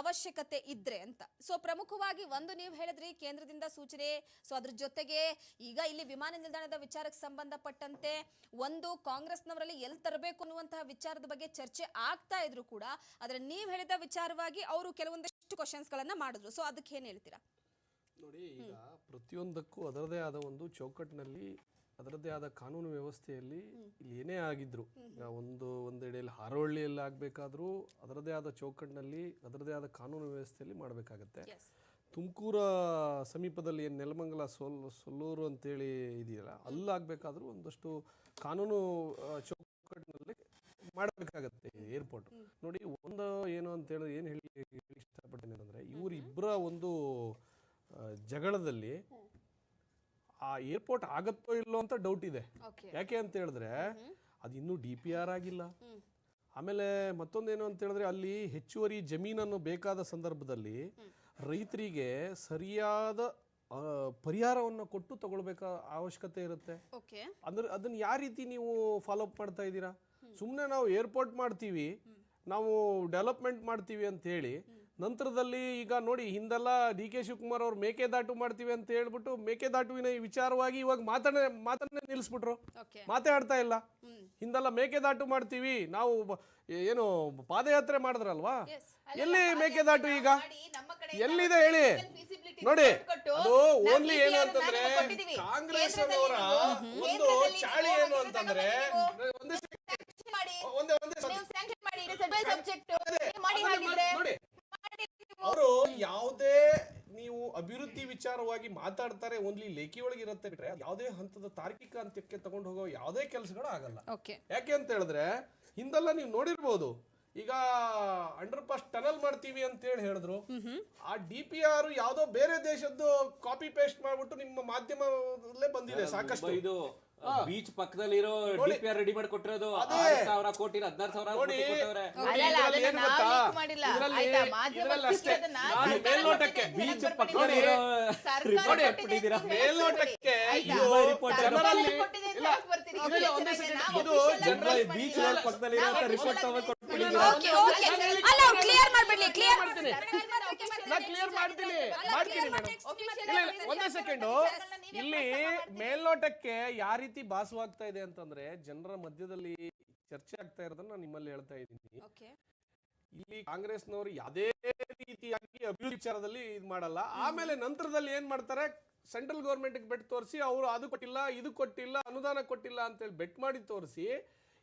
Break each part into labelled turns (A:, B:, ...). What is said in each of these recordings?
A: ಅವಶ್ಯಕತೆ ಇದ್ರೆ ಅಂತ. ಸೊ ಪ್ರಮುಖವಾಗಿ ಒಂದು ನೀವು ಹೇಳಿದ್ರಿ ಕೇಂದ್ರದಿಂದ ಸೂಚನೆ ಸೊ ಅದ್ರ ಜೊತೆಗೆ ಈಗ ಇಲ್ಲಿ ವಿಮಾನ ನಿಲ್ದಾಣದ ವಿಚಾರಕ್ಕೆ ಸಂಬಂಧಪಟ್ಟಂತೆ ಒಂದು ಕಾಂಗ್ರೆಸ್ನವರಲ್ಲಿ ಎಲ್ಲಿ ತರಬೇಕು ಅನ್ನುವಂತಹ ವಿಚಾರದ ಬಗ್ಗೆ ಚರ್ಚೆ ಆಗ್ತಾ ಇದ್ರು ಕೂಡ ಆದ್ರೆ ನೀವು ಹೇಳಿದ ವಿಚಾರವಾಗಿ ಅವರು ಕೆಲವೊಂದಷ್ಟು ಕ್ವಶನ್ಸ್ ಗಳನ್ನ ಮಾಡಿದ್ರು. ಸೊ ಅದಕ್ಕೆ ಏನ್ ಹೇಳ್ತೀರಾ?
B: ನೋಡಿ, ಈಗ ಪ್ರತಿಯೊಂದಕ್ಕೂ ಅದರದೇ ಆದ ಒಂದು ಚೌಕಟ್ಟಿನಲ್ಲಿ ಅದರದ್ದೇ ಆದ ಕಾನೂನು ವ್ಯವಸ್ಥೆಯಲ್ಲಿ ಇಲ್ಲಿ ಏನೇ ಆಗಿದ್ರು ಈಗ ಒಂದು ಒಂದೆಡೆಯಲ್ಲಿ ಹಾರೋಹಳ್ಳಿಯಲ್ಲಿ ಆಗಬೇಕಾದ್ರೂ ಅದರದೇ ಆದ ಚೌಕಟ್ಟಿನಲ್ಲಿ ಅದರದೇ ಆದ ಕಾನೂನು ವ್ಯವಸ್ಥೆಯಲ್ಲಿ ಮಾಡಬೇಕಾಗತ್ತೆ. ತುಮಕೂರ ಸಮೀಪದಲ್ಲಿ ಏನು ನೆಲಮಂಗಲ ಸೊಲ್ ಸೊಲ್ಲೂರು ಅಂತೇಳಿ ಇದೆಯಲ್ಲ ಅಲ್ಲಾಗಬೇಕಾದ್ರೂ ಒಂದಷ್ಟು ಕಾನೂನು ಚೌಕಟ್ಟಿನಲ್ಲಿ ಮಾಡಬೇಕಾಗತ್ತೆ ಏರ್ಪೋರ್ಟ್. ನೋಡಿ ಒಂದು ಏನು ಅಂತ ಹೇಳಿ ಏನು ಹೇಳಿ ಹೇಳಿ ಇಷ್ಟಪಡ್ತೇನೆ ಅಂದರೆ ಇವರಿಬ್ಬರ ಒಂದು ಜಗಳದಲ್ಲಿ ಆ ಏರ್ಪೋರ್ಟ್ ಆಗತ್ತೋ ಇಲ್ಲೋ ಅಂತ ಡೌಟ್ ಇದೆ. ಯಾಕೆ ಅಂತ ಹೇಳಿದ್ರೆ ಅದು ಇನ್ನೂ ಡಿ ಪಿ ಆರ್ ಆಗಿಲ್ಲ. ಆಮೇಲೆ ಮತ್ತೊಂದೇನು ಅಂತ ಹೇಳಿದ್ರೆ ಅಲ್ಲಿ ಹೆಚ್ಚುವರಿ ಜಮೀನನ್ನು ಬೇಕಾದ ಸಂದರ್ಭದಲ್ಲಿ ರೈತರಿಗೆ ಸರಿಯಾದ ಪರಿಹಾರವನ್ನು ಕೊಟ್ಟು ತಗೊಳ್ಬೇಕ ಅವಶ್ಯಕತೆ ಇರುತ್ತೆ? ಅಂದ್ರೆ ಅದನ್ನ ಯಾವ ರೀತಿ ನೀವು ಫಾಲೋ ಅಪ್ ಮಾಡ್ತಾ ಇದ್ದೀರಾ? ಸುಮ್ಮನೆ ನಾವು ಏರ್ಪೋರ್ಟ್ ಮಾಡ್ತೀವಿ ನಾವು ಡೆವಲಪ್ಮೆಂಟ್ ಮಾಡ್ತೀವಿ ಅಂತ ಹೇಳಿ ನಂತರದಲ್ಲಿ ಈಗ ನೋಡಿ ಹಿಂದೆಲ್ಲ ಡಿ ಕೆ ಶಿವಕುಮಾರ್ ಅವರು ಮೇಕೆದಾಟು ಮಾಡ್ತೀವಿ ಅಂತ ಹೇಳ್ಬಿಟ್ಟು ಮೇಕೆದಾಟುವಿನ ಈ ವಿಚಾರವಾಗಿ ಇವಾಗ ಮಾತನ್ನ ಮಾತನ್ನೇ ನಿಲ್ಲಿಸ್ಬಿಟ್ರು ಮಾತಾಡ್ತಾ ಇಲ್ಲ. ಹಿಂದೆಲ್ಲ ಮೇಕೆದಾಟು ಮಾಡ್ತೀವಿ ನಾವು ಏನು ಪಾದಯಾತ್ರೆ ಮಾಡಿದ್ರಲ್ವಾ. ಎಲ್ಲಿ ಮೇಕೆದಾಟು ಈಗ? ಎಲ್ಲಿದೆ ಹೇಳಿ? ನೋಡಿ ಅದು ಓನ್ಲಿ ಏನು ಅಂತಂದ್ರೆ ಕಾಂಗ್ರೆಸ್ ಅವರ ಒಂದು ಚಾಳಿ ಏನು ಅಂತಂದ್ರೆ
C: ನೀವು
B: ಒಂದೇ second,
C: sanction ಮಾಡಿ
B: ಒಂದೇ ಒಂದೇ
C: ನೀವು sanction ಮಾಡಿ it is a base subject.
B: ಅದೇ,
C: ನೀವು ಮಾಡಿ
B: ಅದನ್ನ
C: ಹಾಗಿದ್ರೆ
B: ನೋಡಿ
C: ಮಾಡಿ ನೀವು.
B: ಅವರು ಯಾವುದೇ ನೀವು ಅಭಿವೃದ್ಧಿ ವಿಚಾರವಾಗಿ ಮಾತಾಡ್ತಾರೆ ಓನ್ಲಿ ಲೇಖಿ ಒಳಗೆ ಇರುತ್ತೆ ಬಿಟ್ರೆ ಯಾವುದೇ ಹಂತದ ತಾರ್ಕಿಕ ಅಂತ್ಯಕ್ಕೆ ತಗೊಂಡು ಹೋಗೋ ಯಾವುದೇ ಕೆಲಸಗಳು ಆಗಲ್ಲ.
A: ಓಕೆ.
B: ಯಾಕೆ ಅಂತ ಹೇಳಿದ್ರೆ ಹಿಂದೆಲ್ಲ ನೀವು ನೋಡಿರ್ಬೋದು. ಈಗ ಅಂಡರ್ ಪಾಸ್ ಟನಲ್ ಮಾಡ್ತೀವಿ ಅಂತ ಹೇಳಿ ಹೇಳಿದ್ರು. ಆ ಡಿ ಪಿ ಆರ್ ಯಾವ್ದೋ ಬೇರೆ ದೇಶದ್ದು ಕಾಪಿ ಪೇಸ್ಟ್ ಮಾಡ್ಬಿಟ್ಟು ನಿಮ್ಮ ಮಾಧ್ಯಮದಲ್ಲೇ ಬಂದಿದೆ ಸಾಕಷ್ಟು.
D: ಇದು ಬೀಚ್ ಪಕ್ಕದಲ್ಲಿರೋ ಡಿಪಿಆರ್ ರೆಡಿ ಮಾಡಿ ಕೊಟ್ಟಿರೋದು ಸಾವಿರ ಕೋಟಿ ಹದಿನಾರು ಸಾವಿರ ಕೋಟಿ ಕೊಟ್ಟವ್ರೆ. ಬೀಚ್
C: ಪಕ್ಕದಲ್ಲಿ
D: ರಿಪೋರ್ಟ್
C: ಕೊಟ್ಟಿದ್ದೀರಾ?
B: ಮೇಲ್ನೋಟಕ್ಕೆ
D: ರಿಪೋರ್ಟ್
C: ಇದು
D: ಬೀಚ್
C: ಮಾಡಿಲ್ಲ.
D: ಪಕ್ಕದಲ್ಲಿರೋ
C: ಅಂತ
D: ರಿಪೋರ್ಟ್ ತಗೊಂಡು
A: ಕ್ಲಿಯರ್ ಮಾಡ್ಬಿಡ್ಲಿ ಕ್ಲಿಯರ್
B: ಮಾಡ್ತೀನಿ. ನಾ ಕ್ಲಿಯರ್ ಮಾಡ್ತೀನಿ. ಮಾಡ್ತೀನಿ ಒಂದೇ ಸೆಕೆಂಡು ಇಲ್ಲಿ ಮೇಲ್ನೋಟಕ್ಕೆ ಯಾವ ರೀತಿ ಭಾಸವಾಗ್ತಾ ಇದೆ ಅಂತಂದ್ರೆ ಜನರ ಮಧ್ಯದಲ್ಲಿ ಚರ್ಚೆ ಆಗ್ತಾ ಇರೋದನ್ನ ನಾನು ನಿಮ್ಮಲ್ಲಿ ಹೇಳ್ತಾ ಇದ್ದೀನಿ. ಇಲ್ಲಿ ಕಾಂಗ್ರೆಸ್ನವರು ಯಾವುದೇ ರೀತಿಯಾಗಿ ಅಭಿವೃದ್ಧಿ ವಿಚಾರದಲ್ಲಿ ಇದು ಮಾಡಲ್ಲ. ಆಮೇಲೆ ನಂತರದಲ್ಲಿ ಏನ್ ಮಾಡ್ತಾರೆ? ಸೆಂಟ್ರಲ್ ಗೌರ್ಮೆಂಟ್ ಬೆಟ್ ತೋರಿಸಿ ಅವರು ಅದು ಕೊಟ್ಟಿಲ್ಲ ಇದು ಕೊಟ್ಟಿಲ್ಲ ಅನುದಾನ ಕೊಟ್ಟಿಲ್ಲ ಅಂತೇಳಿ ಬೆಟ್ ಮಾಡಿ ತೋರಿಸಿ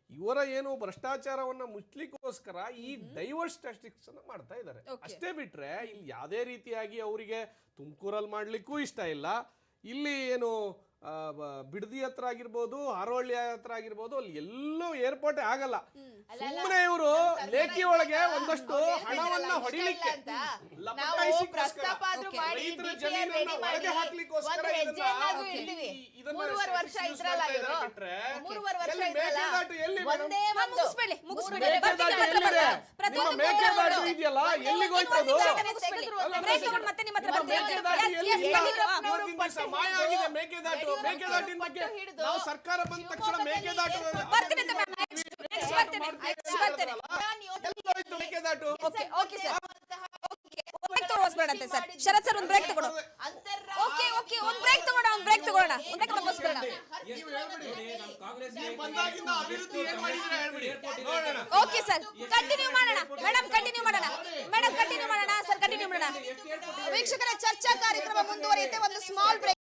B: ಇವರ ಏನು ಭ್ರಷ್ಟಾಚಾರವನ್ನ ಮುಚ್ಚಲಿಕ್ಕೋಸ್ಕರ ಈ ಡೈವರ್ಸ್ ಟ್ಯಾಸ್ಟಿಕ್ಸ್ ಅನ್ನ ಮಾಡ್ತಾ ಇದ್ದಾರೆ. ಅಷ್ಟೇ ಬಿಟ್ರೆ ಇಲ್ಲಿ ಯಾವುದೇ ರೀತಿಯಾಗಿ ಅವರಿಗೆ ತುಮಕೂರಲ್ಲಿ ಮಾಡ್ಲಿಕ್ಕೂ ಇಷ್ಟ ಇಲ್ಲ. ಇಲ್ಲಿ ಏನು ಬಿಡದಿ ಹತ್ರ ಆಗಿರ್ಬೋದು ಹಾರೋಳ್ಳಿ ಹತ್ರ ಆಗಿರ್ಬೋದು ಅಲ್ಲಿ ಎಲ್ಲೂ ಏರ್ಪೋರ್ಟ್ ಆಗಲ್ಲ. ಸುಮ್ಮನೆ ಇವರು ಲೇಖಿ ಒಳಗೆ ಒಂದಷ್ಟು ಹಣವನ್ನ ಹೊಡಿಲಿಕ್ಕೆ. ರೈತರ ಜಮೀನನ್ನ ಒಳಗೆ ಹಾಕ್ಲಿಕ್ಕೋಸ್ಕರ ಇದನ್ನ ಬಿಟ್ರೆ, ಎಲ್ಲಿ. ಮೇಕೆದಾಟು ಇದೆಯಲ್ಲ
C: ಒಂದು
B: ಎಲ್ಲಿಗೆ
C: ಒಂದು.
B: ಹೋಯ್ತು ಅದು? ಮಾಯ ಆಗಿದೆ ಮೇಕೆದಾಟು ಮೇಕೆದಾಟಿನ ಬಗ್ಗೆ ನಾವು ಸರ್ಕಾರ ಬಂದ ತಕ್ಷಣ Mekedatu Mekedatu
A: okay okay sir sir Sharath sir ಒಂದು ಬ್ರೇಕ್ ತಗೊಳ್ಳೋ ಓಕೆ ಓಕೆ ಒಂದು ಬ್ರೇಕ್ ತಗೋಣ ಒಂದು ಬ್ರೇಕ್ ತಗೋಣ ಒಂದು ಬ್ರೇಕ್
B: ನೋಡೋಣ
A: ಓಕೆ ಸರ್ ಕಂಟಿನ್ಯೂ ಮಾಡೋಣ ಮೇಡಮ್ ಕಂಟಿನ್ಯೂ ಮಾಡೋಣ ಮೇಡಮ್ ಕಂಟಿನ್ಯೂ ಕಂಟಿನ್ಯೂ ಮಾಡೋಣ ವೀಕ್ಷಕರ ಚರ್ಚಾ ಕಾರ್ಯಕ್ರಮ ಮುಂದುವರಿಯುತ್ತೆ. ಒಂದು ಸ್ಮಾಲ್ ಬ್ರೇಕ್